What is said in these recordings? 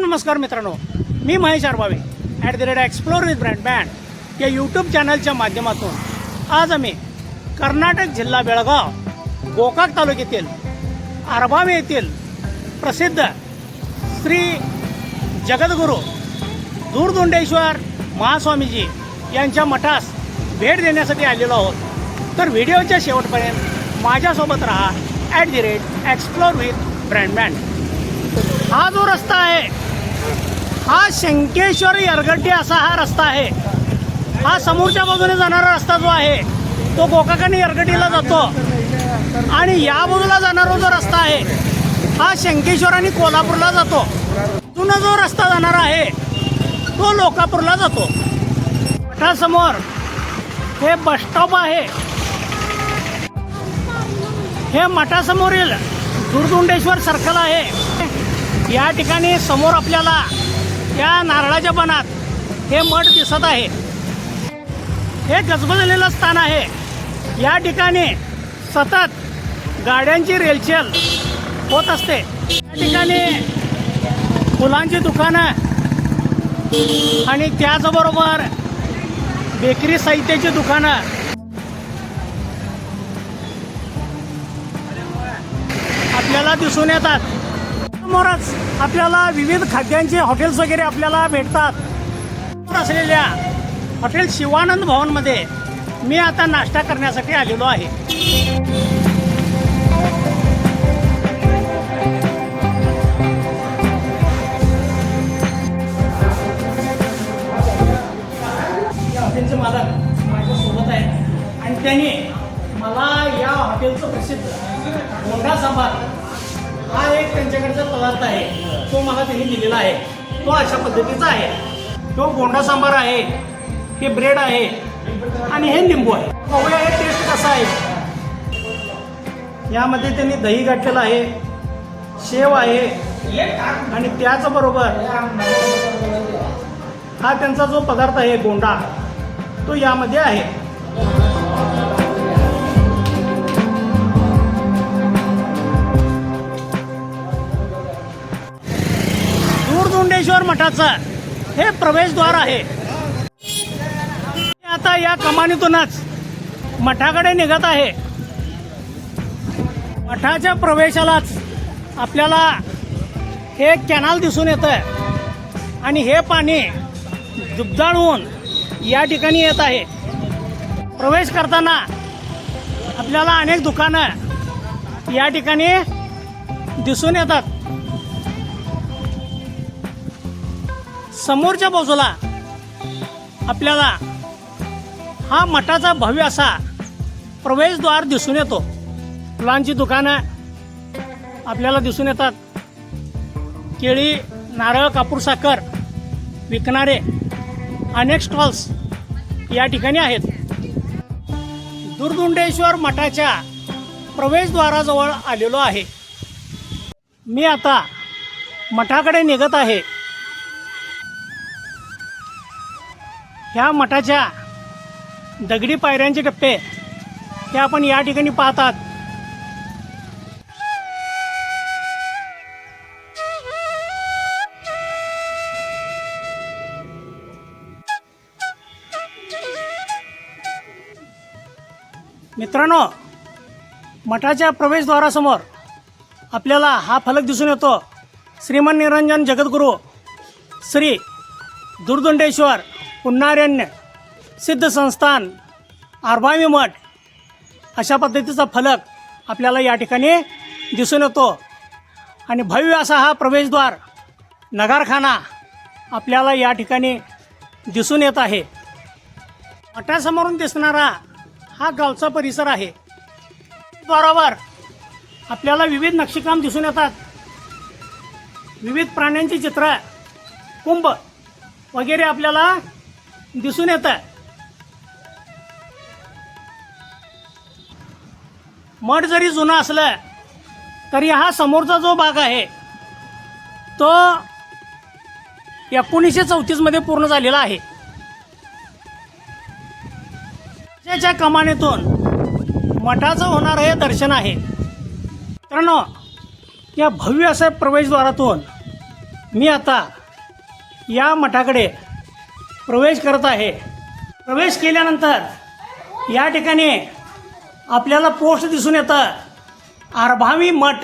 नमस्कार मित्रांनो मी Mahesh Arbave at the rate explore with brand band या यूट्यूब चॅनलच्या माध्यमातून. आज आम्ही कर्नाटक जिल्हा बेळगाव गोकाक तालुक्यातील आरबावे येथील प्रसिद्ध श्री जगद्गुरू दूरदुंडेश्वर महास्वामीजी यांच्या मठास भेट देण्यासाठी आलेलो आहोत. तर व्हिडिओच्या शेवटपर्यंत माझ्यासोबत राहा at the rate explore with brand band हा जो रस्ता आहे हा शंकेश्वर यरगड्डी असा हा रस्ता आहे. हा समोरच्या बाजूने जाणारा रस्ता जो आहे तो गोकाकाने यरगड्डीला जातो. आणि या बाजूला जाणारा जो रस्ता आहे हा शंकेश्वर आणि कोल्हापूरला जातो. जुना जो रस्ता जाणारा आहे तो लोकापूरला जातो. मठासमोर हे बसस्टॉप आहे. हे मठासमोरील दुर्दुंडेश्वर सर्कल आहे. या ठिकाणी समोर आपल्याला या नारळाच्या बनात हे मठ दिसत आहे. हे गजबजलेलं स्थान आहे. या ठिकाणी सतत गाड्यांची रेलचेल होत असते. या ठिकाणी फुलांची दुकानं आणि त्याचबरोबर बेकरी साहित्याची दुकानं. आपल्याला दिसून येतात. समोरच आपल्याला विविध खाद्यांचे हॉटेल्स वगैरे आपल्याला भेटतात. असलेल्या हॉटेल शिवानंद भवनमध्ये मी आता नाश्ता करण्यासाठी आलेलो आहे. हॉटेलचे मालक माझ्यासोबत आहेत. आणि त्यांनी मला या हॉटेलचं प्रसिद्ध मोठा सांबार हा एक त्यांच्याकडचा पदार्थ आहे. तो मला त्यांनी दिलेला आहे. तो अशा पद्धतीचा आहे. तो गोंडा सांबार आहे हे ब्रेड आहे आणि हे लिंबू आहे. बघूया हे टेस्ट कसा आहे. यामध्ये त्यांनी दही घातलेलं आहे शेव आहे आणि त्याचबरोबर हा त्यांचा जो पदार्थ आहे गोंडा तो यामध्ये आहे. ज्ञानेश्वर मठाचं. हे प्रवेशद्वार आहे. आता या कमानीतूनच मठाकडे निघत आहे. मठाच्या प्रवेशालाच आपल्याला हे कॅनाल दिसून येतं आणि हे पाणी दुबदाळून या ठिकाणी येत आहे. प्रवेश करताना आपल्याला अनेक दुकानं या ठिकाणी दिसून येतात. समोरच्या बाजूला आपल्याला हा मठाचा भव्य असा प्रवेशद्वार दिसून येतो. फुलांची दुकानं आपल्याला दिसून येतात. केळी नारळ कापूर साखर विकणारे अनेक स्टॉल्स या ठिकाणी आहेत. दुर्दुंडेश्वर मठाच्या प्रवेशद्वाराजवळ आलेलो आहे. मी आता मठाकडे निघत आहे. ह्या मठाच्या दगडी पायऱ्यांचे टप्पे ते आपण या ठिकाणी पाहतात. मित्रांनो मठाच्या प्रवेशद्वारासमोर आपल्याला हा फलक दिसून येतो. श्रीमन निरंजन जगद्गुरू श्री दुर्दुंडेश्वर पुन्नारण्य सिद्ध संस्थान आरबावी मठ अशा पद्धतीचा फलक आपल्याला या ठिकाणी दिसून येतो. आणि भव्य असा हा प्रवेशद्वार नगारखाना आपल्याला या ठिकाणी दिसून येत आहे. मठासमोरून दिसणारा हा गावचा परिसर आहे. द्वारावर आपल्याला विविध नक्षीकाम दिसून येतात. विविध प्राण्यांची चित्र कुंभ वगैरे आपल्याला दिसून येतं मठ जरी जुना असलं तरी हा समोरचा जो भाग आहे तो एकोणीसशे चौतीसमध्ये पूर्ण झालेला आहे. त्याच्या कमानेतून मठाचं होणारं हे दर्शन आहे. मित्रांनो या भव्य अशा प्रवेशद्वारातून मी आता या मठाकडे प्रवेश करत आहे. प्रवेश केल्यानंतर या ठिकाणी आपल्याला पोस्ट दिसून येतं. आरभावी मठ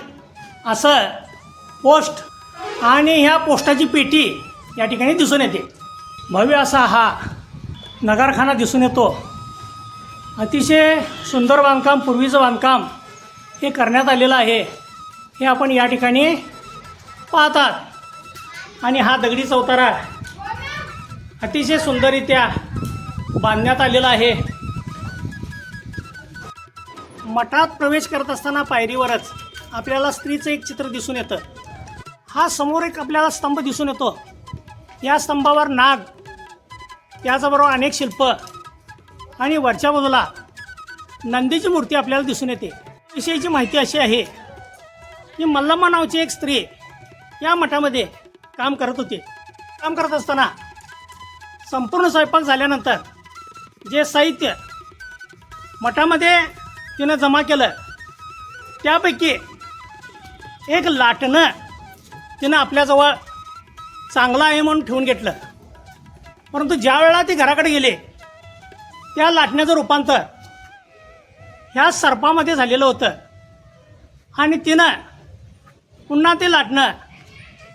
असं पोस्ट आणि ह्या पोस्टाची पेटी या ठिकाणी दिसून येते. भव्य असा हा नगारखाना दिसून येतो. अतिशय सुंदर बांधकाम पूर्वीचं बांधकाम हे करण्यात आलेलं आहे. हे आपण या ठिकाणी पाहतात. आणि हा दगडी चौतारा अतिशय सुंदररित्या बांधण्यात आलेला आहे. मठात प्रवेश करत असताना पायरीवरच आपल्याला स्त्रीचं एक चित्र दिसून येतं. हा समोर एक आपल्याला स्तंभ दिसून येतो. या स्तंभावर नाग त्याचबरोबर अनेक शिल्प आणि वरच्या बाजूला नंदीची मूर्ती आपल्याला दिसून येते. विषयीची माहिती अशी आहे की मल्लम्मा नावची एक स्त्री या मठामध्ये काम करत होती. काम करत असताना संपूर्ण स्वयंपाक झाल्यानंतर जे साहित्य मठामध्ये तिनं जमा केलं त्यापैकी एक लाटणं तिनं आपल्याजवळ चांगलं आहे म्हणून ठेवून घेतलं. परंतु ज्या वेळेला ती घराकडे गेले त्या लाटण्याचं रूपांतर ह्या सर्पामध्ये झालेलं होतं. आणि तिनं पुन्हा ते लाटणं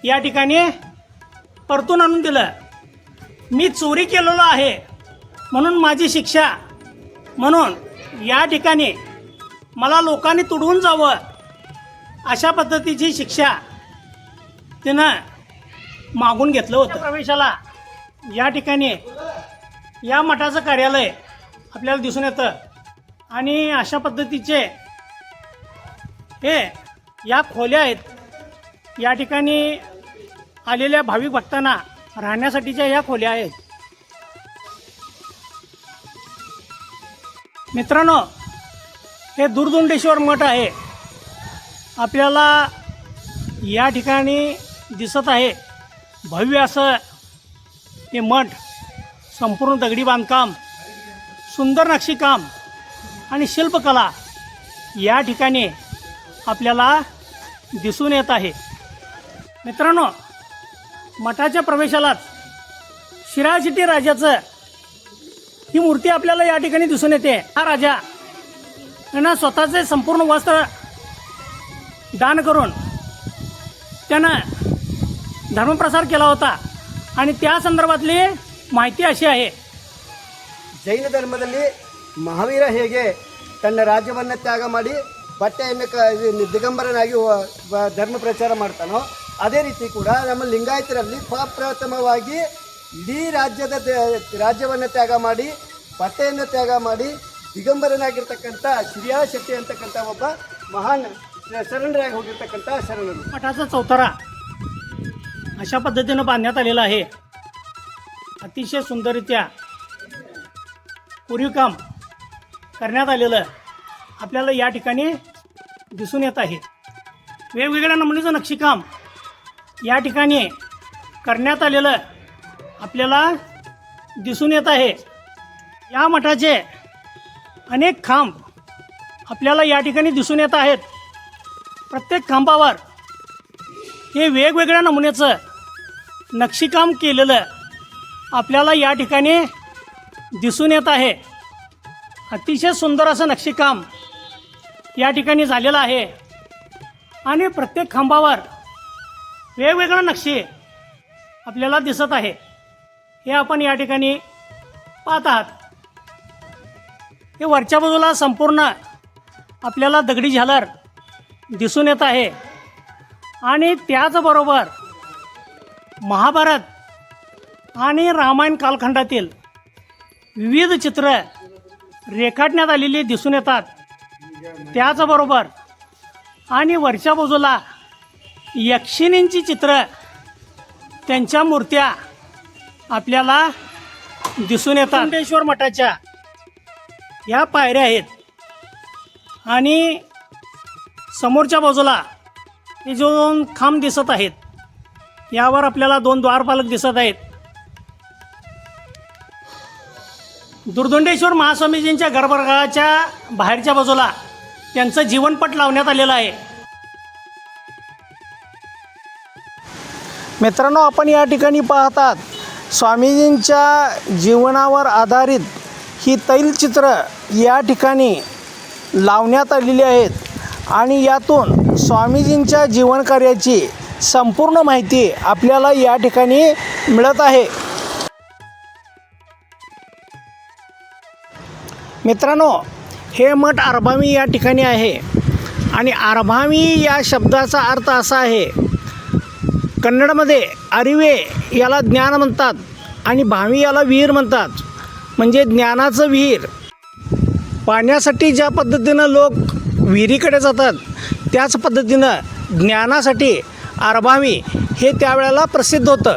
या ठिकाणी परतून आणून दिलं. मी चोरी केलेलो आहे म्हणून माझी शिक्षा. म्हणून या ठिकाणी मला लोकांनी तुडवून जावं अशा पद्धतीची शिक्षा तिनं मागून घेतलं होतं. प्रवेशाला या ठिकाणी या मठाचं कार्यालय आपल्याला दिसून येतं. आणि अशा पद्धतीचे हे या खोल्या आहेत. या ठिकाणी आलेल्या भाविक भक्तांना राहण्यासाठीच्या या खोल्या आहेत. मित्रांनो हे दुर्दुंडेश्वर मठ आहे. आपल्याला या ठिकाणी दिसत आहे. भव्य असं हे मठ संपूर्ण दगडी बांधकाम सुंदर नक्षीकाम आणि शिल्पकला या ठिकाणी आपल्याला दिसून येत आहे. मित्रांनो मठाच्या प्रवेशालाच शिराशिटी राजाचं ही मूर्ती आपल्याला या ठिकाणी दिसून येते हा राजा यानं स्वतःचे संपूर्ण वस्त्र दान करून त्यानं धर्मप्रसार केला होता आणि त्या संदर्भातली माहिती अशी आहे ಜೈನ ಧರ್ಮದಲ್ಲಿ ಮಹಾವೀರ ಹೇಗೆ ತನ್ನ ರಾಜ್ಯವನ್ನು ತ್ಯಾಗ ಮಾಡಿ ಬಟ್ಟೆಯನ್ನು ಕ ಇದು ದಿಗಂಬರನಾಗಿ ವ- ವ- ಧರ್ಮ ಪ್ರಚಾರ ಮಾಡ್ತಾನೋ ಅದೇ ರೀತಿ ಕೂಡ ನಮ್ಮ ಲಿಂಗಾಯತರಲ್ಲಿ ಪ್ರಪ್ರಥಮವಾಗಿ ಇಡೀ ರಾಜ್ಯದ ದ- ರಾಜ್ಯವನ್ನು ತ್ಯಾಗ ಮಾಡಿ ಬಟ್ಟೆಯನ್ನು ತ್ಯಾಗ ಮಾಡಿ ದಿಗಂಬರನಾಗಿರ್ತಕ್ಕಂಥ ಶಿರಿಯಾ ಶೆಟ್ಟಿ ಅಂತಕ್ಕಂಥ ಒಬ್ಬ ಮಹಾನ್ ಶರಣರಾಗಿ ಹೋಗಿರ್ತಕ್ಕಂಥ ಶರಣರು मठाचा चौतारा अशा पद्धतीनं बांधण्यात आलेला आहे अतिशय सुंदररित्या काम करण्यात आलेलं आपल्याला या ठिकाणी दिसून येत आहे वेगवेगळ्या नमुनेचं नक्षीकाम या ठिकाणी करण्यात आलेलं आपल्याला दिसून येत आहे. या मठाचे अनेक खांब आपल्याला या ठिकाणी दिसून येत आहेत. प्रत्येक खांबावर हे वेगवेगळ्या नमुन्याचं नक्षीकाम केलेलं आपल्याला या ठिकाणी दिसून येत आहे. अतिशय सुंदर असं नक्षीकाम या ठिकाणी झालेलं आहे. आणि प्रत्येक खांबावर वेगवेगळं नक्षी आपल्याला दिसत आहे. हे आपण या ठिकाणी पाहत आहात. हे वरच्या बाजूला संपूर्ण आपल्याला दगडी झालर दिसून येत आहे. आणि त्याचबरोबर महाभारत आणि रामायण कालखंडातील विविध चित्र रेखाटण्यात आलेली दिसून येतात. त्याचबरोबर आणि वरच्या बाजूला यक्षिणींची चित्र त्यांच्या मूर्त्या आपल्याला दिसून येतात. कुंडेश्वर मठाच्या या पायऱ्या आहेत. आणि समोरच्या बाजूला हे जो दोन खांब दिसत आहेत यावर आपल्याला दोन द्वारपालक दिसत आहेत. दुर्दंडेश्वर महास्वामीजींच्या गर्भगृहाच्या बाहेरच्या बाजूला त्यांचं जीवनपट लावण्यात आलेलं आहे. मित्रांनो आपण या ठिकाणी पाहतात स्वामीजींच्या जीवनावर आधारित ही तैलचित्र या ठिकाणी लावण्यात आलेली आहेत. आणि यातून स्वामीजींच्या जीवनकार्याची संपूर्ण माहिती आपल्याला या ठिकाणी मिळत आहे. मित्रांनो हे मठ आरभामी या ठिकाणी आहे. आणि आरभामी या शब्दाचा अर्थ असा आहे कन्नडमध्ये अरिवे याला ज्ञान म्हणतात आणि भावी याला विहीर म्हणतात. म्हणजे ज्ञानाचं विहीर. पाण्यासाठी ज्या पद्धतीनं लोक विहिरीकडे जातात त्याच पद्धतीनं ज्ञानासाठी आरभावी हे त्यावेळेला प्रसिद्ध होतं.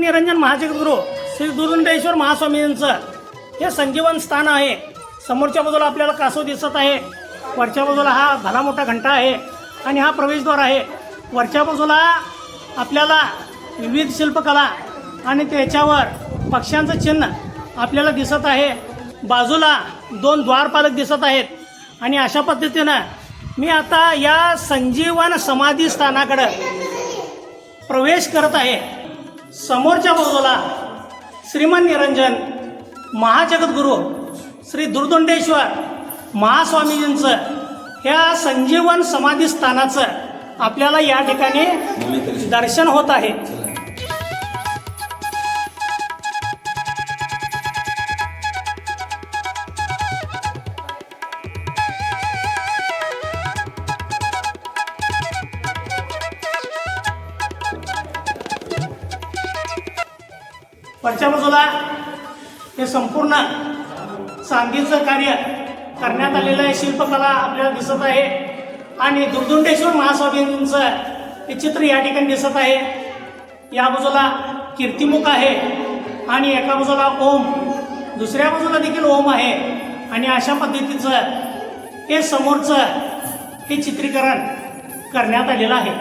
निरंजन महाजगद्गुरू श्री दुरुंडेश्वर महास्वामींचं हे संजीवन स्थान आहे. समोरच्या बाजूला आपल्याला कासव दिसत आहे. वरच्या बाजूला हा भला मोठा घंटा आहे आणि हा प्रवेशद्वार आहे. वरच्या बाजूला आपल्याला विविध शिल्पकला आणि त्याच्यावर पक्ष्यांचं चिन्ह आपल्याला दिसत आहे. बाजूला दोन द्वारपालक दिसत आहेत. आणि अशा पद्धतीनं मी आता या संजीवन समाधी स्थानाकडं प्रवेश करत आहे. समोरच्या बाजूला श्रीमन निरंजन महाजगद्गुरू श्री दुर्दंडेश्वर महास्वामीजींचं ह्या संजीवन समाधी स्थानाचं आपल्याला या ठिकाणी दर्शन होत आहे. बाजूला हे संपूर्ण चांदीचं कार्य करण्यात आलेलं आहे. शिल्पकला आपल्याला दिसत आहे. आणि दुर्दुंडेश्वर महास्वामींचं हे चित्र या ठिकाणी दिसत आहे. या बाजूला कीर्तिमुख आहे आणि एका बाजूला ओम दुसऱ्या बाजूला देखील ओम आहे. आणि अशा पद्धतीचं हे समोरचं हे चित्रीकरण करण्यात आलेलं आहे.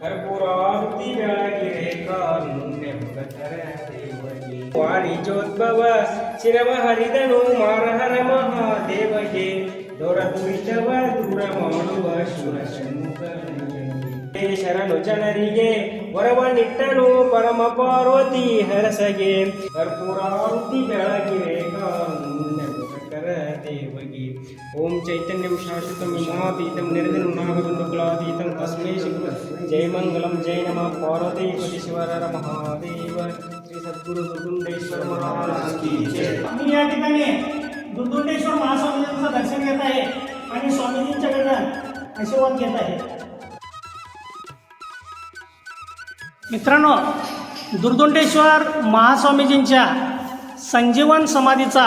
ಕರ್ಪೂರಾರತಿಯಾಗಿ ರೇಖಾನ್ನೆಂಬತರವಗೆ ವಾಣಿಜ್ಯೋದ್ಭವ ಶಿರವ ಹರಿದನು ಮಾರಹರ ಮಹಾದೇವಗೆ. ದೊರ ದೂರ ಮಾಡುವ ಶುರ ಶರಣು ಜನರಿಗೆ ವರವ ನಿಟ್ಟನು ಪರಮ ಪಾರ್ವತಿ ಹರಸಗೆ. ಕರ್ಪೂರಾರತಿ ಬೆಳಗಿ ರೇಖಾ ओम चैतन्यविशासितं विमातीतं निर्गुणागुणकुलातीतं तस्मे शिव जय मङ्गलं जय नमः। पार्वतीपति शिवरर महादेव। श्री सद्गुरु दुर्गुंडेश्वर महाराज की या ठिकाणी दुर्गुंडेश्वर महास्वामीजींचं दर्शन घेत आहे आणि स्वामीजींच्याकडनं आशीर्वाद घेत आहे. मित्रांनो दुर्दुंडेश्वर महास्वामीजींच्या संजीवन समाधीचा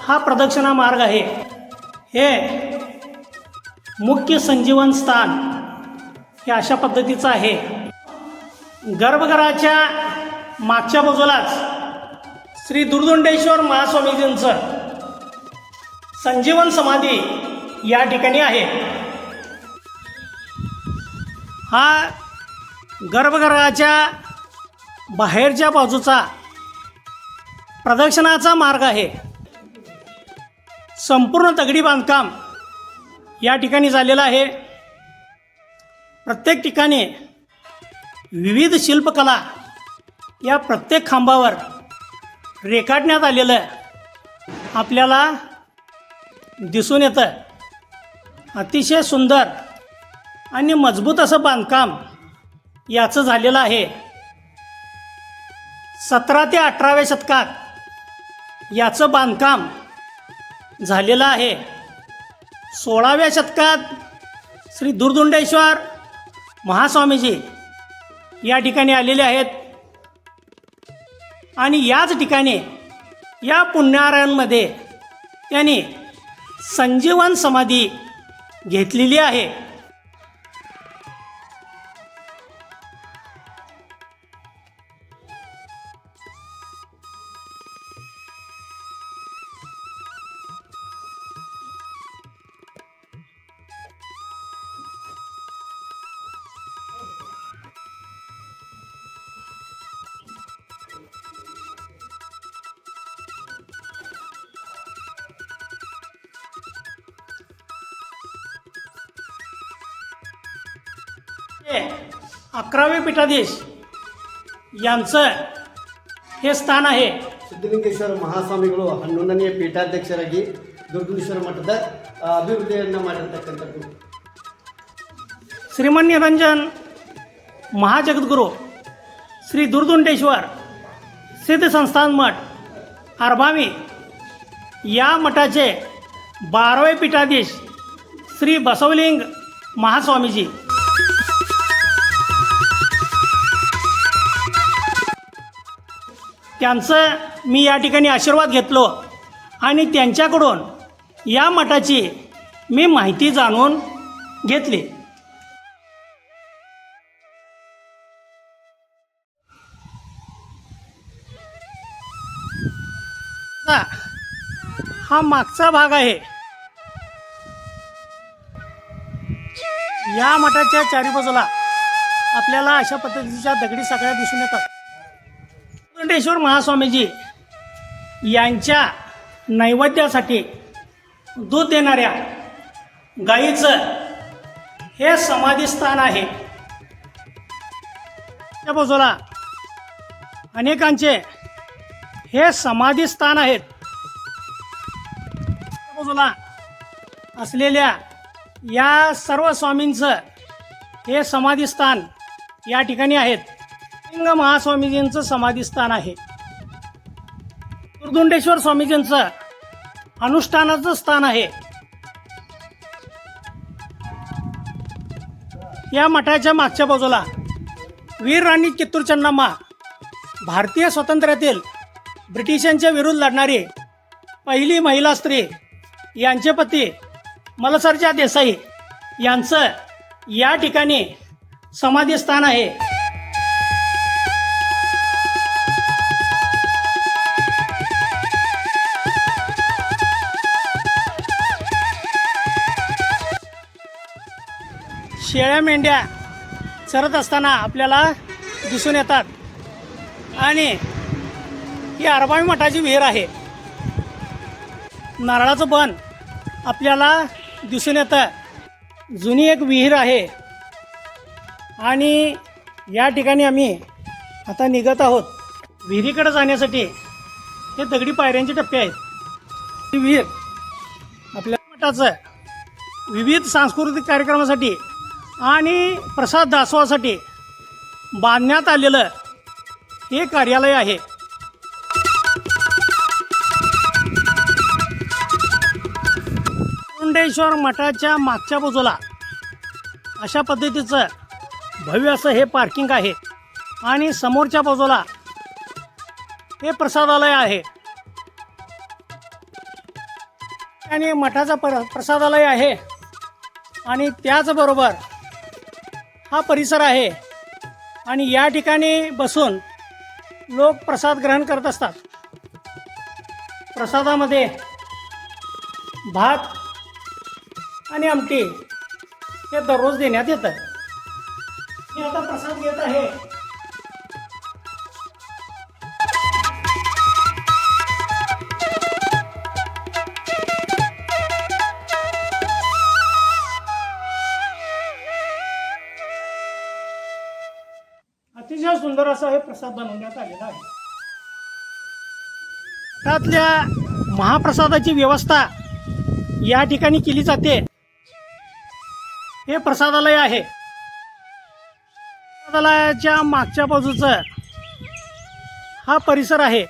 हा प्रदक्षिणा मार्ग आहे. हे मुख्य संजीवन स्थान हे अशा पद्धतीचं आहे. गर्भघराच्या मागच्या बाजूलाच श्री दुर्दुंडेश्वर महास्वामीजींचं संजीवन समाधी या ठिकाणी आहे. हा गर्भगृहाच्या बाहेरच्या बाजूचा प्रदक्षिणाचा मार्ग आहे. संपूर्ण दगडी बांधकाम या ठिकाणी झालेलं आहे. प्रत्येक ठिकाणी विविध शिल्पकला या प्रत्येक खांबावर रेखाटण्यात आलेलं आपल्याला दिसून येतं. अतिशय सुंदर आणि मजबूत असं बांधकाम याचं झालेलं आहे. सतरा ते अठराव्या शतकात याचं बांधकाम झालेला आहे. सोळाव्या शतकात श्री दुर्दुंडेश्वर महास्वामीजी या ठिकाणी आलेले आहेत. आणि याच ठिकाणी या पुण्यारायणमध्ये त्यांनी संजीवन समाधी घेतलेली आहे. अकरावे पीठाधीश यांचं हे स्थान आहे ಸಿದ್ಧಲಿಂಗೇಶ್ವರ ಮಹಾಸ್ವಾಮಿಗಳು ಹನ್ನೊಂದನೆಯ ಪೀಠಾಧ್ಯಕ್ಷರಾಗಿ ದುರ್ಗುಣೇಶ್ವರ ಮಠದ ಆ, ಅಭಿವೃದ್ಧಿಯನ್ನು ಮಾಡಿರ್ತಕ್ಕಂಥದ್ದು श्रीमन निरंजन महाजगद्गुरू श्री दुर्दुंडेश्वर सिद्ध संस्थान मठ अर्भावी या मठाचे बारावे पीठाधीश श्री बसवलिंग महास्वामीजी त्यांचं मी या ठिकाणी आशीर्वाद घेतलो आणि त्यांच्याकडून या मठाची मी माहिती जाणून घेतली. हा हा मागचा भाग आहे. या मठाच्या चारी बाजूला आपल्याला अशा पद्धतीच्या दगडी साखळ्या दिसून येतात. दंडेश्वर महास्वामीजी यांच्या नैवेद्यासाठी दूध देणाऱ्या गाईचं हे समाधीस्थान आहे. त्या बाजूला अनेकांचे हे समाधीस्थान आहेत. त्या बाजूला असलेल्या या सर्व स्वामींचं हे समाधीस्थान या ठिकाणी आहेत. लिंग महास्वामीजींचं समाधीस्थान आहे. दुर्दुंडेश्वर स्वामीजींचं अनुष्ठानाचं स्थान आहे. या मठाच्या मागच्या बाजूला वीर राणी कित्तूरचन्नाम्मा भारतीय स्वातंत्र्यातील ब्रिटिशांच्या विरुद्ध लढणारी पहिली महिला स्त्री यांचे पती मलसरजा देसाई यांचं या ठिकाणी समाधीस्थान आहे. शेळ्या मेंढ्या चरत असताना आपल्याला दिसून येतात. आणि ही अरबावी मठाची विहीर आहे. नारळाचं बन आपल्याला दिसून येतं. जुनी एक विहीर आहे. आणि या ठिकाणी आम्ही आता निघत आहोत. विहिरीकडे जाण्यासाठी हे दगडी पायऱ्यांचे टप्पे आहेत. ही विहीर आपल्या मठाचं विविध सांस्कृतिक कार्यक्रमासाठी आणि प्रसाद दासवासाठी बांधण्यात आलेलं हे कार्यालय आहे. कुंडेश्वर मठाच्या मागच्या बाजूला अशा पद्धतीचं भव्य असं हे पार्किंग आहे. आणि समोरच्या बाजूला हे प्रसादालय आहे. आणि मठाचा प्र प्रसादालय आहे. आणि त्याचबरोबर हा परिसर आहे. आणि या ठिकाणी बसून लोक प्रसाद ग्रहण करत असतात. प्रसादामध्ये भात आणि आमटी हे दररोज देण्यात येतं. मी आता प्रसाद घेत आहे. सुंदर असा हे प्रसाद बनवण्यात आलेला आहे. त्यातल्या महाप्रसादाची व्यवस्था या ठिकाणी केली जाते. हे प्रसादालय आहे. प्रसादालयाच्या मागच्या बाजूचं हा परिसर आहे.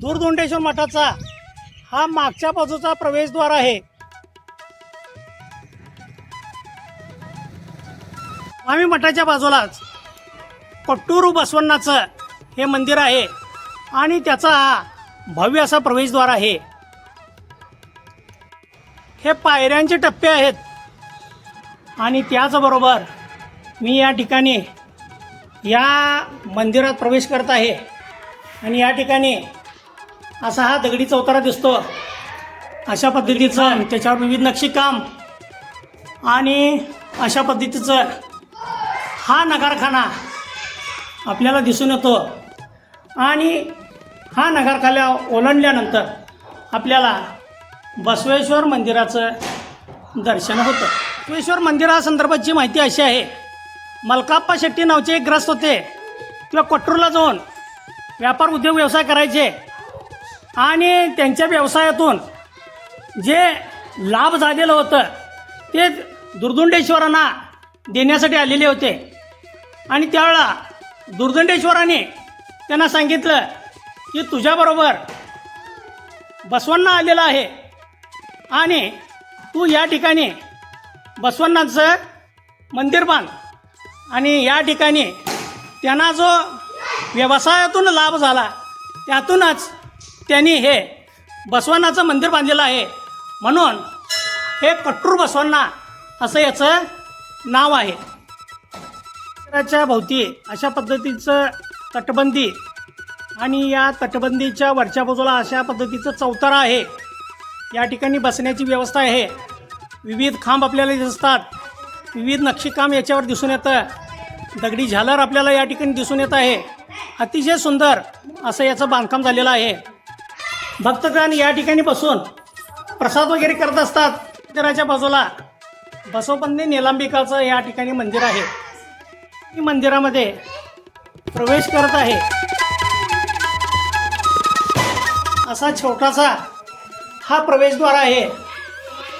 दूरदोंडेश्वर मठाचा हा मागच्या बाजूचा प्रवेशद्वार आहे. आम्ही मठाच्या बाजूलाच पट्टूरू बसवण्णाचं हे मंदिर आहे आणि त्याचा भव्य असा प्रवेशद्वार आहे. हे पायऱ्यांचे टप्पे आहेत. आणि त्याचबरोबर मी या ठिकाणी या मंदिरात प्रवेश करत आहे. आणि या ठिकाणी असा हा दगडी चौतारा दिसतो. अशा पद्धतीचं त्याच्यावर विविध नक्षीकाम आणि अशा पद्धतीचं हा नगारखाना आपल्याला दिसून येतो. आणि हा नगारखाल्या ओलांडल्यानंतर आपल्याला बसवेश्वर मंदिराचं दर्शन होतं. बसवेश्वर मंदिरासंदर्भातची माहिती अशी आहे मलकाप्पा शेट्टी नावचे एक ग्रस्त होते. किंवा कोट्टूरला जाऊन व्यापार उद्योग व्यवसाय करायचे. आणि त्यांच्या व्यवसायातून जे लाभ झालेलं होतं ते दुर्दुंडेश्वरांना देण्यासाठी आलेले होते. आणि त्यावेळेला दुर्दंडेश्वराने त्यांना सांगितलं की तुझ्याबरोबर बसवण्णा आलेला आहे आणि तू या ठिकाणी बसवण्णांचं मंदिर बांध. आणि या ठिकाणी त्यांना जो व्यवसायातून लाभ झाला त्यातूनच त्यांनी हे बसवण्णाचं मंदिर बांधलेलं आहे. म्हणून हे कट्टूर बसवण्णा असं याचं नाव आहे. मंदिराच्या भोवती अशा पद्धतीचं तटबंदी आणि या तटबंदीच्या वरच्या बाजूला अशा पद्धतीचं चौतारा आहे. या ठिकाणी बसण्याची व्यवस्था आहे. विविध खांब आपल्याला दिसतात. विविध नक्षीकाम याच्यावर दिसून येतं. दगडी झालर आपल्याला या ठिकाणी दिसून येत आहे. अतिशय सुंदर असं याचं बांधकाम झालेलं आहे. भक्तगण या ठिकाणी बसून प्रसाद वगैरे करत असतात. मंदिराच्या बाजूला बसोपंदी निलांबिकाचं या ठिकाणी मंदिर आहे. मी मंदिरामध्ये प्रवेश करत आहे. असा छोटासा हा प्रवेशद्वार आहे.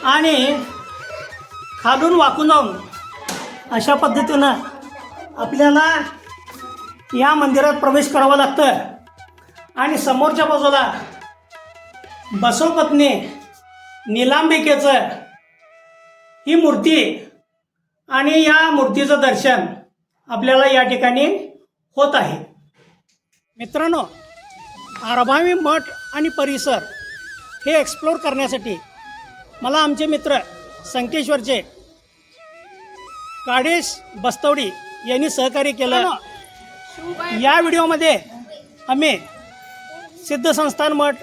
आणि खालून वाकून जाऊन अशा पद्धतीनं आपल्याला या मंदिरात प्रवेश करावा लागतं आणि समोरच्या बाजूला बसवपत्नी निलांबिकेचं ही मूर्ती आणि या मूर्तीचं दर्शन आपल्याला या ठिकाणी होत आहे. मित्रांनो आरभावी मठ आणि परिसर हे एक्सप्लोर करण्यासाठी मला आमचे मित्र संकेश्वरचे काडेश बस्तवडी यांनी सहकार्य केलं. या व्हिडिओमध्ये आम्ही सिद्ध संस्थान मठ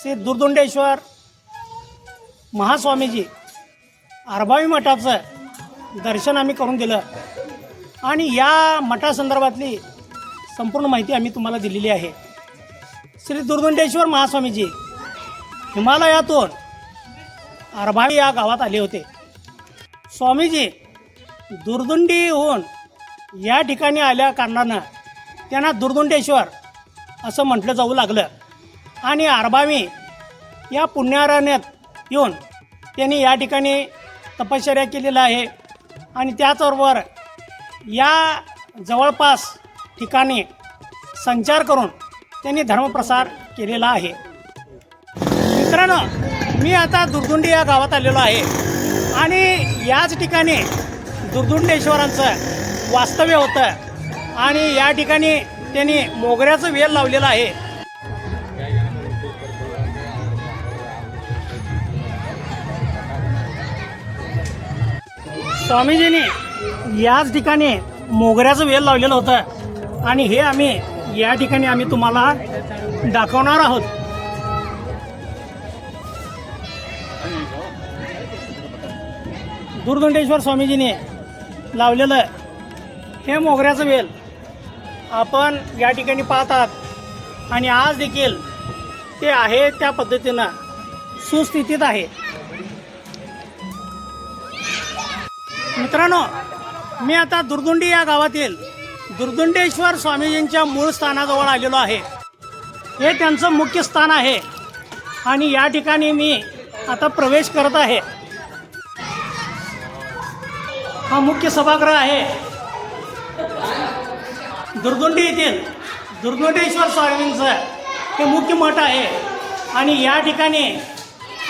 श्री दुर्दुंडेश्वर महास्वामीजी आरभावी मठाचं दर्शन आम्ही करून दिलं. आणि या मठासंदर्भातली संपूर्ण माहिती आम्ही तुम्हाला दिलेली आहे. श्री दुर्दुंडेश्वर महास्वामीजी हिमालयातून अरभावी या गावात आले होते. स्वामीजी दुर्दुंडी होऊन या ठिकाणी आल्या कारणानं त्यांना दुर्दुंडेश्वर असं म्हटलं जाऊ लागलं. आणि आरबावी या पुण्यारण्यात येऊन त्यांनी या ठिकाणी तपश्चर्या केलेलं आहे. आणि त्याचबरोबर या जवळपास ठिकाणी संचार करून त्यांनी धर्मप्रसार केलेला आहे. मित्रांनो मी आता दुर्दुंडी या गावात आलेलो आहे. आणि याच ठिकाणी दुर्दुंडेश्वरांचं वास्तव्य होतं. आणि या ठिकाणी त्यांनी मोगऱ्याचं वेल लावलेलं आहे. स्वामीजींनी याच ठिकाणी मोगऱ्याचं वेल लावलेलं होतं. आणि हे आम्ही या ठिकाणी आम्ही तुम्हाला दाखवणार आहोत. दुर्दंडेश्वर स्वामीजीने लावलेलं हे मोगऱ्याचं वेल आपण या ठिकाणी पाहतात. आणि आज देखील ते आहे त्या पद्धतीनं सुस्थितीत आहे. मित्रांनो मी आता दुर्दुंडी या गावातील दुर्दुंडेश्वर स्वामीजींच्या मूळ स्थानाजवळ आलेलो आहे. हे त्यांचं मुख्य स्थान आहे आणि या ठिकाणी मी आता प्रवेश करत आहे. हा मुख्य सभागृह आहे. दुर्दुंडी येथील दुर्दुंडेश्वर स्वामींचं हे मुख्य मठ आहे आणि या ठिकाणी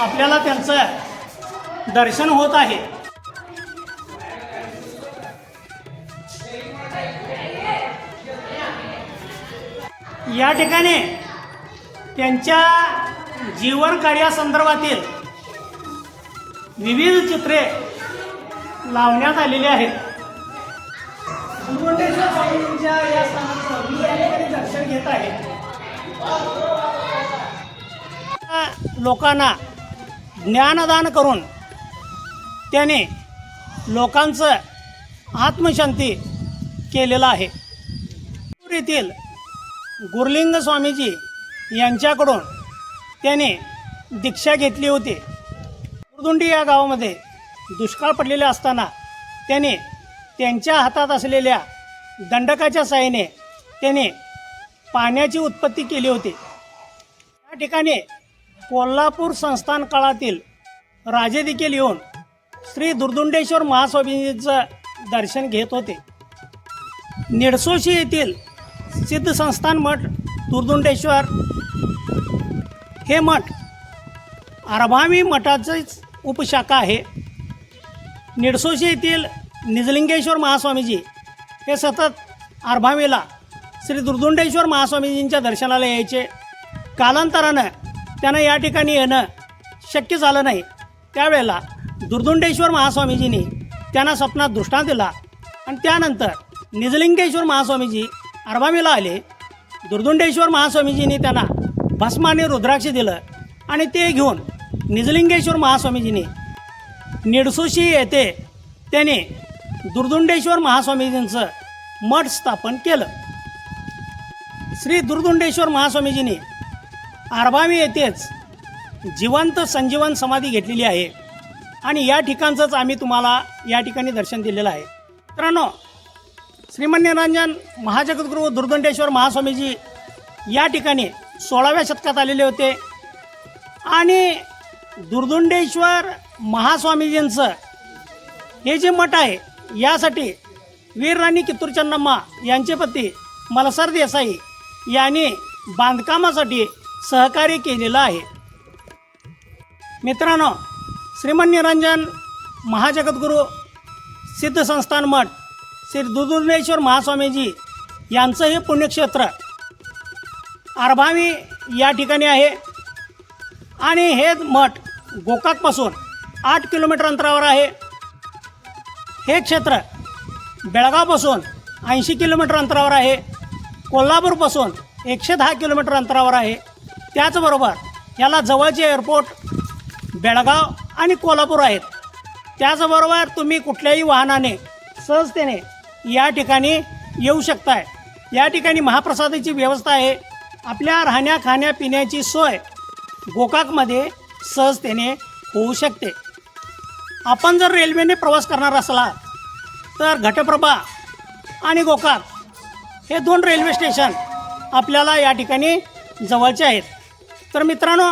आपल्याला त्यांचं दर्शन होत आहे. या ठिकाणी त्यांच्या जीवन कार्यासंदर्भातील विविध चित्रे लावण्यात आलेली आहेत. दर्शन घेत आहे. या लोकांना ज्ञानदान करून त्याने लोकांचं आत्मशांती केलेलं आहे. येथील गुरलिंग स्वामीजी यांच्याकडून त्याने दीक्षा घेतली होती. गुरदुंडी या गावामध्ये दुष्काळ पडलेले असताना त्याने त्यांच्या हातात असलेल्या दंडकाच्या साहाय्याने त्याने पाण्याची उत्पत्ती केली होती. या ठिकाणी कोल्हापूर संस्थान काळातील राजे देखील येऊन श्री दुर्दुंडेश्वर महास्वामींचं दर्शन घेत होते. निडसोशी येथील सिद्ध संस्थान मठ दुर्दुंडेश्वर हे मठ अरभावी मठाचीच उपशाखा आहे. निडसोशी येथील निजलिंगेश्वर महास्वामीजी हे सतत अरभावीला श्री दुर्दुंडेश्वर महास्वामीजींच्या दर्शनाला यायचे. कालांतरानं त्यांना या ठिकाणी येणं शक्य झालं नाही. त्यावेळेला दुर्दुंडेश्वर महास्वामीजींनी त्यांना स्वप्नात दृष्टांत दिला आणि त्यानंतर निजलिंगेश्वर महास्वामीजी अरबामीला आले. दुर्दुंडेश्वर महास्वामीजींनी त्यांना भस्म आणि रुद्राक्ष दिलं आणि ते घेऊन निजलिंगेश्वर महास्वामीजींनी निडसोशी येथे त्याने दुर्दुंडेश्वर महास्वामीजींचं मठ स्थापन केलं. श्री दुर्दुंडेश्वर महास्वामीजींनी आरबावी येथेच जिवंत संजीवन समाधी घेतलेली आहे. आणि या ठिकाणचंच आम्ही तुम्हाला या ठिकाणी दर्शन दिलेलं आहे. मित्रांनो श्रीमन्यरंजन महाजगद्गुरू दुर्दंडेश्वर महास्वामीजी या ठिकाणी सोळाव्या शतकात आलेले होते. आणि दुर्दुंडेश्वर महास्वामीजींचं हे जे मठ आहे यासाठी वीर राणी कित्तूरचन्नम्मा यांचे पती मलसर देसाई यांनी बांधकामासाठी सहकार्य केलेलं आहे. मित्रांनो श्रीमन निरंजन महाजगद्गुरू सिद्ध संस्थान मठ श्री दुर्दुर्णेश्वर महास्वामीजी यांचं हे पुण्यक्षेत्र आरभावी या ठिकाणी आहे. आणि हे मठ गोकाकपासून आठ किलोमीटर अंतरावर आहे. हे क्षेत्र बेळगावपासून ऐंशी किलोमीटर अंतरावर आहे. कोल्हापूरपासून एकशे दहा किलोमीटर अंतरावर आहे. त्याचबरोबर याला जवळचे एअरपोर्ट बेळगाव आणि कोल्हापूर आहेत. त्याचबरोबर तुम्ही कुठल्याही वाहनाने सहजतेने या ठिकाणी येऊ शकताय. या ठिकाणी महाप्रसादाची व्यवस्था आहे. आपल्या राहण्या खाण्यापिण्याची सोय गोकाकमध्ये सहजतेने होऊ शकते. आपण जर रेल्वेने प्रवास करणार असला तर घटप्रभा आणि गोकाक हे दोन रेल्वे स्टेशन आपल्याला या ठिकाणी जवळचे आहेत. तर मित्रांनो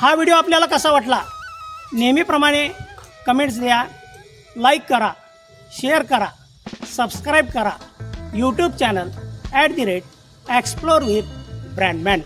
हा व्हिडिओ आपल्याला कसा वाटला? नेहमीप्रमाणे कमेंट्स द्या लाईक करा शेअर करा. सबस्क्राईब करा. YouTube channel at the rate explore with brandman